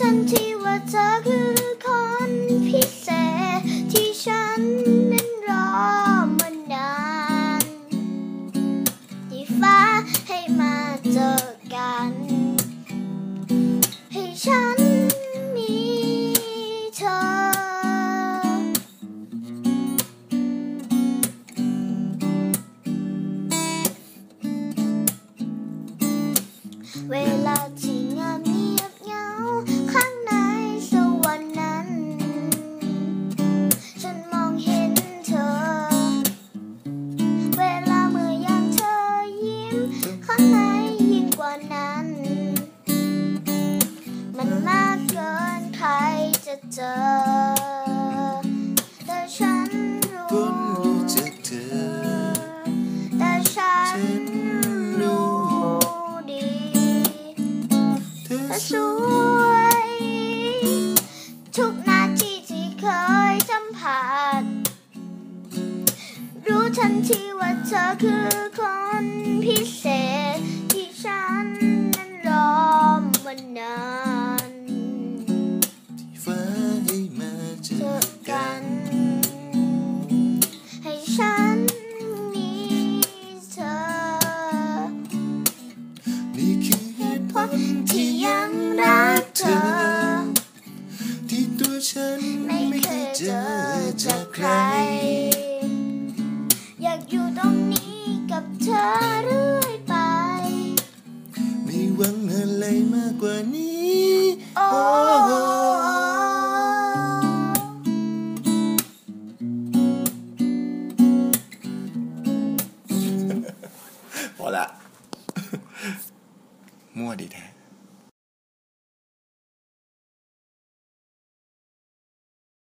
ทันทีว่าเธอคือคนพิเศษที่ฉันนั้นรอมานานที่ฟ้าให้มาเจอ เจอแต่ฉันรู้ รู้จักเธอ แต่ฉันรู้ดี เธอสวย ทุกนาทีที่เคยสัมผัส รู้ทันทีว่าเธอคือคนพิเศษ 谁没管你？哦。哦好了，莫的。